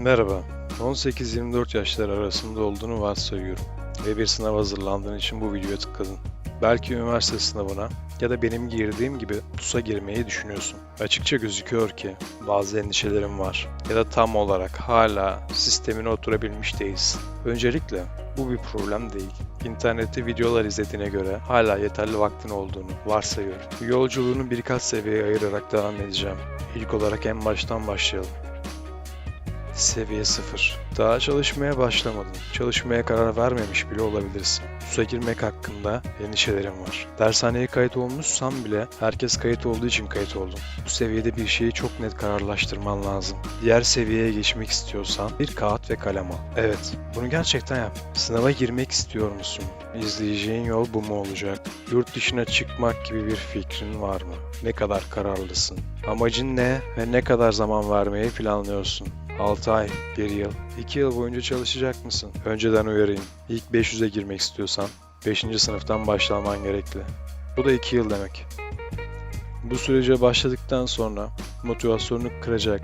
Merhaba. 18-24 yaşlar arasında olduğunu varsayıyorum ve bir sınav hazırlandığın için bu videoya tıkladın. Belki üniversite sınavına ya da benim girdiğim gibi TUS'a girmeyi düşünüyorsun. Açıkça gözüküyor ki bazı endişelerin var ya da tam olarak hala sistemine oturabilmiş değilsin. Öncelikle bu bir problem değil. İnternette videolar izlediğine göre hala yeterli vaktin olduğunu varsayıyorum. Bu yolculuğunu birkaç seviyeye ayırarak devam edeceğim. İlk olarak en baştan başlayalım. Seviye 0. Daha çalışmaya başlamadın. Çalışmaya karar vermemiş bile olabilirsin. TUS'a girmek hakkında endişelerim var. Dershaneye kayıt olmuşsan bile herkes kayıt olduğu için kayıt oldun. Bu seviyede bir şeyi çok net kararlaştırman lazım. Diğer seviyeye geçmek istiyorsan bir kağıt ve kalem al. Evet, bunu gerçekten yap. Sınava girmek istiyor musun? İzleyeceğin yol bu mu olacak? Yurt dışına çıkmak gibi bir fikrin var mı? Ne kadar kararlısın? Amacın ne ve ne kadar zaman vermeyi planlıyorsun? 6 ay, 1 yıl, 2 yıl boyunca çalışacak mısın? Önceden uyarayım. İlk 500'e girmek istiyorsan 5. sınıftan başlaman gerekli. Bu da 2 yıl demek. Bu sürece başladıktan sonra motivasyonunu kıracak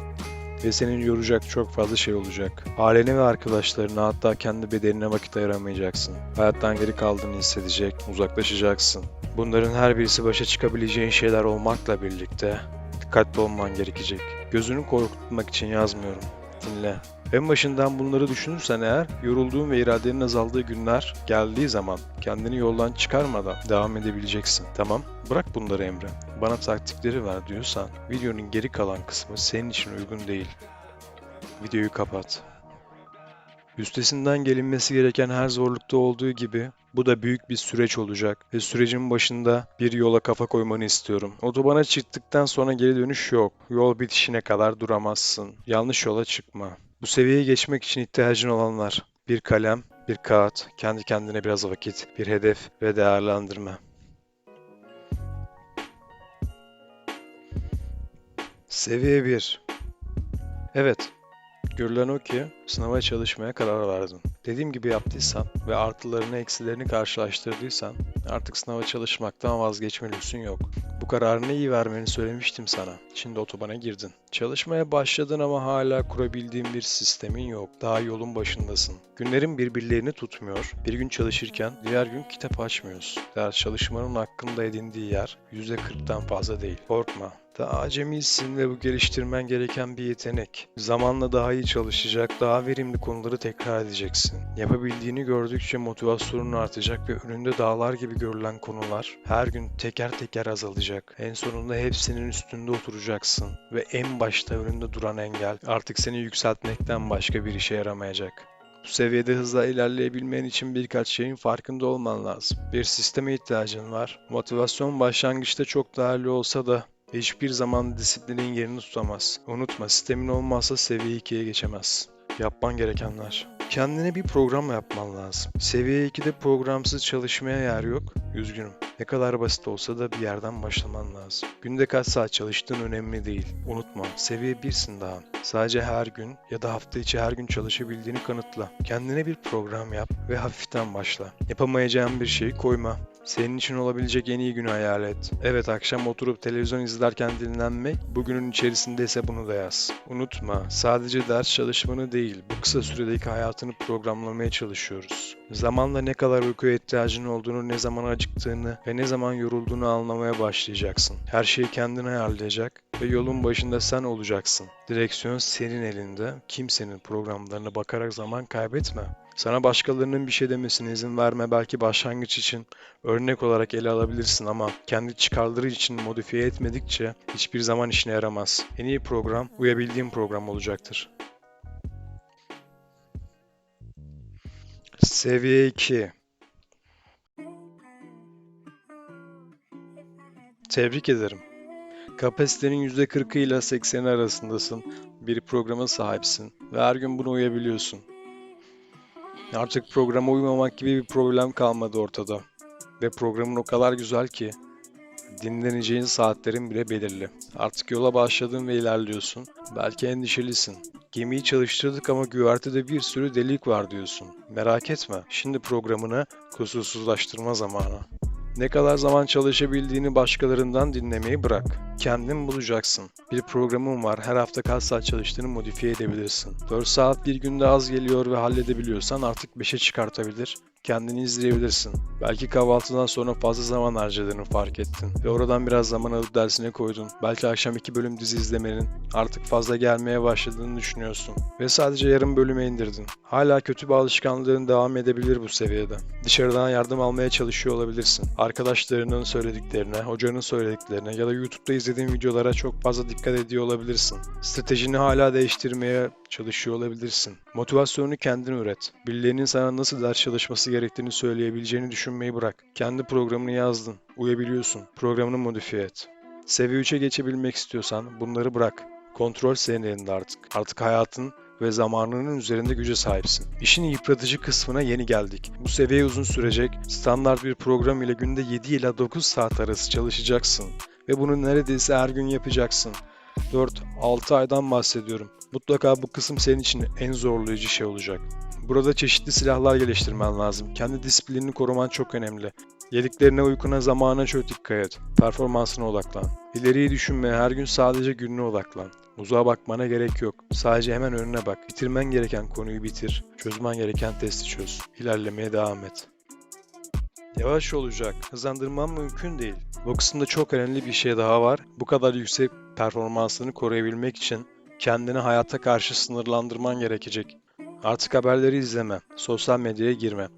ve senin yoracak çok fazla şey olacak. Ailene ve arkadaşlarına hatta kendi bedenine vakit ayıramayacaksın. Hayattan geri kaldığını hissedecek, uzaklaşacaksın. Bunların her birisi başa çıkabileceğin şeyler olmakla birlikte dikkatli olman gerekecek. Gözünü korkutmak için yazmıyorum. Dinle. En başından bunları düşünürsen eğer, yorulduğun ve iradenin azaldığı günler geldiği zaman kendini yoldan çıkarmadan devam edebileceksin. Tamam, bırak bunları Emre. Bana taktikleri ver diyorsan, videonun geri kalan kısmı senin için uygun değil. Videoyu kapat. Üstesinden gelinmesi gereken her zorlukta olduğu gibi bu da büyük bir süreç olacak ve sürecin başında bir yola kafa koymanı istiyorum. Otobana çıktıktan sonra geri dönüş yok. Yol bitişine kadar duramazsın. Yanlış yola çıkma. Bu seviyeye geçmek için ihtiyacın olanlar bir kalem, bir kağıt, kendi kendine biraz vakit, bir hedef ve değerlendirme. Seviye 1 Evet, Görülen o ki sınava çalışmaya karar verdin. Dediğim gibi yaptıysan ve artılarını eksilerini karşılaştırdıysan artık sınava çalışmaktan vazgeçme lüksün yok. Bu kararını iyi vermeni söylemiştim sana. Şimdi otobana girdin. Çalışmaya başladın ama hala kurabildiğin bir sistemin yok. Daha yolun başındasın. Günlerin birbirlerini tutmuyor. Bir gün çalışırken diğer gün kitap açmıyorsun. Ders çalışmanın hakkında edindiği yer %40'tan fazla değil. Korkma. Daha acemisin ve bu geliştirmen gereken bir yetenek. Zamanla daha iyi çalışacak, daha verimli konuları tekrar edeceksin. Yapabildiğini gördükçe motivasyonun artacak ve önünde dağlar gibi görülen konular her gün teker teker azalacak. En sonunda hepsinin üstünde oturacaksın ve en başta önünde duran engel artık seni yükseltmekten başka bir işe yaramayacak. Bu seviyede hızla ilerleyebilmen için birkaç şeyin farkında olman lazım. Bir sisteme ihtiyacın var. Motivasyon başlangıçta çok değerli olsa da hiçbir zaman disiplinin yerini tutamaz. Unutma sistemin olmazsa seviye 2'ye geçemez. Yapman gerekenler. Kendine bir program yapman lazım. Seviye 2'de programsız çalışmaya yer yok. Üzgünüm. Ne kadar basit olsa da bir yerden başlaman lazım. Günde kaç saat çalıştığın önemli değil. Unutma, seviye 1'sin daha. Sadece her gün ya da hafta içi her gün çalışabildiğini kanıtla. Kendine bir program yap ve hafiften başla. Yapamayacağın bir şeyi koyma. Senin için olabilecek en iyi günü hayal et. Evet akşam oturup televizyon izlerken dinlenmek, bugünün içerisinde ise bunu da yaz. Unutma, sadece ders çalışmanı değil, bu kısa süredeki hayatını programlamaya çalışıyoruz. Zamanla ne kadar uykuya ihtiyacın olduğunu, ne zaman acıktığını ve ne zaman yorulduğunu anlamaya başlayacaksın. Her şeyi kendin ayarlayacak ve yolun başında sen olacaksın. Direksiyon senin elinde, kimsenin programlarına bakarak zaman kaybetme. Sana başkalarının bir şey demesine izin verme belki başlangıç için örnek olarak ele alabilirsin ama kendi çıkarları için modifiye etmedikçe hiçbir zaman işine yaramaz. En iyi program uyabildiğin program olacaktır. Seviye 2 Tebrik ederim. Kapasitenin %40'ı ile 80'i arasındasın. Bir programa sahipsin ve her gün buna uyabiliyorsun. Artık programa uymamak gibi bir problem kalmadı ortada. Ve programın o kadar güzel ki dinleneceğin saatlerin bile belirli. Artık yola başladın ve ilerliyorsun. Belki endişelisin. Gemiyi çalıştırdık ama güvertede bir sürü delik var diyorsun. Merak etme. Şimdi programını kusursuzlaştırma zamanı. Ne kadar zaman çalışabildiğini başkalarından dinlemeyi bırak. Kendin bulacaksın. Bir programın var. Her hafta kaç saat çalıştığını modifiye edebilirsin. 4 saat bir günde az geliyor ve halledebiliyorsan artık 5'e çıkartabilir. Kendini izleyebilirsin. Belki kahvaltıdan sonra fazla zaman harcadığını fark ettin ve oradan biraz zaman alıp dersine koydun. Belki akşam iki bölüm dizi izlemenin artık fazla gelmeye başladığını düşünüyorsun ve sadece yarım bölüme indirdin. Hala kötü bir alışkanlığın devam edebilir bu seviyede. Dışarıdan yardım almaya çalışıyor olabilirsin. Arkadaşlarının söylediklerine, hocanın söylediklerine ya da YouTube'da izlediğin videolara çok fazla dikkat ediyor olabilirsin. Stratejini hala değiştirmeye çalışıyor olabilirsin. Motivasyonunu kendin üret. Birilerinin sana nasıl ders çalışması gerektiğini söyleyebileceğini düşünmeyi bırak. Kendi programını yazdın. Uyabiliyorsun. Programını modifiye et. Seviye 3'e geçebilmek istiyorsan bunları bırak. Kontrol senin elinde artık. Artık hayatın ve zamanının üzerinde güce sahipsin. İşin yıpratıcı kısmına yeni geldik. Bu seviye uzun sürecek. Standart bir program ile günde 7 ila 9 saat arası çalışacaksın. Ve bunu neredeyse her gün yapacaksın. 4-6 aydan bahsediyorum. Mutlaka bu kısım senin için en zorlayıcı şey olacak. Burada çeşitli silahlar geliştirmen lazım. Kendi disiplinini koruman çok önemli. Yediklerine, uykuna, zamana çok dikkat et. Performansına odaklan. İleriyi düşünme, her gün sadece gününe odaklan. Uzağa bakmana gerek yok. Sadece hemen önüne bak. Bitirmen gereken konuyu bitir. Çözmen gereken testi çöz. İlerlemeye devam et. Yavaş olacak. Hızlandırman mümkün değil. Bu çok önemli bir şey daha var. Bu kadar yüksek performansını koruyabilmek için kendini hayata karşı sınırlandırman gerekecek. Artık haberleri izleme, sosyal medyaya girme.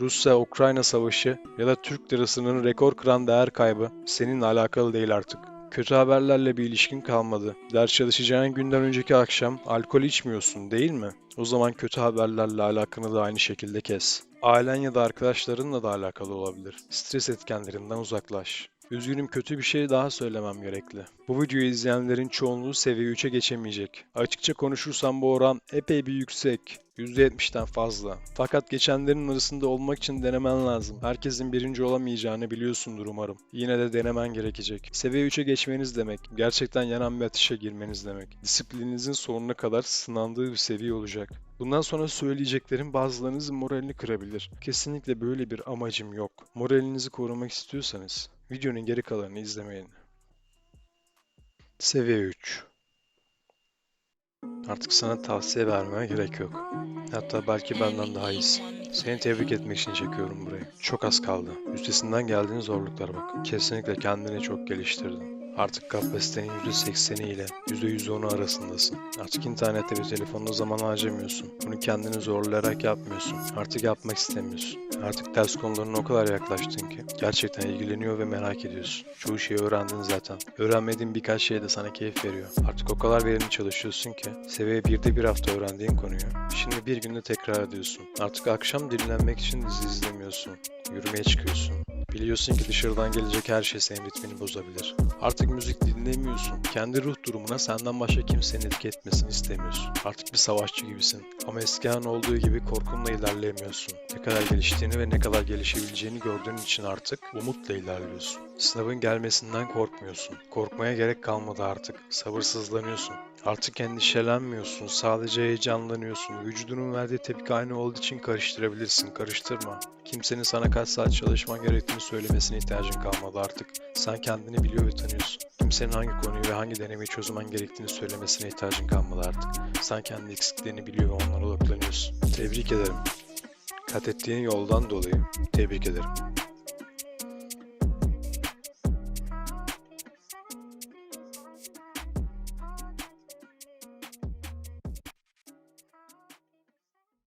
Rusya-Ukrayna savaşı ya da Türk lirasının rekor kıran değer kaybı seninle alakalı değil artık. Kötü haberlerle bir ilişkin kalmadı. Ders çalışacağın günden önceki akşam alkol içmiyorsun değil mi? O zaman kötü haberlerle alakanı da aynı şekilde kes. Ailen ya da arkadaşlarınla da alakalı olabilir. Stres etkenlerinden uzaklaş. Üzgünüm kötü bir şey daha söylemem gerekli. Bu videoyu izleyenlerin çoğunluğu seviye 3'e geçemeyecek. Açıkça konuşursam bu oran epey bir yüksek. %70'ten fazla. Fakat geçenlerin arasında olmak için denemen lazım. Herkesin birinci olamayacağını biliyorsundur umarım. Yine de denemen gerekecek. Seviye 3'e geçmeniz demek, gerçekten yanan bir ateşe girmeniz demek. Disiplininizin sonuna kadar sınandığı bir seviye olacak. Bundan sonra söyleyeceklerim bazılarınızın moralini kırabilir. Kesinlikle böyle bir amacım yok. Moralinizi korumak istiyorsanız videonun geri kalanını izlemeyin. Seviye 3 Artık sana tavsiye vermeme gerek yok. Hatta belki benden daha iyisin. Seni tebrik etmek için çekiyorum burayı. Çok az kaldı. Üstesinden geldiğin zorluklara bak. Kesinlikle kendini çok geliştirdin. Artık kapasitenin %80'i ile %110'u arasındasın. Artık internette ve telefonda zaman harcamıyorsun. Bunu kendini zorlayarak yapmıyorsun. Artık yapmak istemiyorsun. Artık ders konularına o kadar yaklaştın ki gerçekten ilgileniyor ve merak ediyorsun. Çoğu şeyi öğrendin zaten. Öğrenmediğin birkaç şey de sana keyif veriyor. Artık o kadar verimli çalışıyorsun ki seviye 1'de bir hafta öğrendiğin konuyu şimdi bir günde tekrar ediyorsun. Artık akşam dinlenmek için dizi izlemiyorsun. Yürümeye çıkıyorsun. Biliyorsun ki dışarıdan gelecek her şey senin ritmini bozabilir. Artık müzik dinlemiyorsun. Kendi ruh durumuna senden başka kimsenin etki etmesini istemiyorsun. Artık bir savaşçı gibisin. Ama eskiden olduğu gibi korkunla ilerleyemiyorsun. Ne kadar geliştiğini ve ne kadar gelişebileceğini gördüğün için artık umutla ilerliyorsun. Sınavın gelmesinden korkmuyorsun. Korkmaya gerek kalmadı artık. Sabırsızlanıyorsun. Artık endişelenmiyorsun, sadece heyecanlanıyorsun. Vücudunun verdiği tepki aynı olduğu için karıştırabilirsin, karıştırma. Kimsenin sana kaç saat çalışman gerektiğini söylemesine ihtiyacın kalmadı artık. Sen kendini biliyor ve tanıyorsun. Kimsenin hangi konuyu ve hangi denemeyi çözmen gerektiğini söylemesine ihtiyacın kalmadı artık. Sen kendi eksiklerini biliyor ve onlara odaklanıyorsun. Tebrik ederim. Kat ettiğin yoldan dolayı tebrik ederim.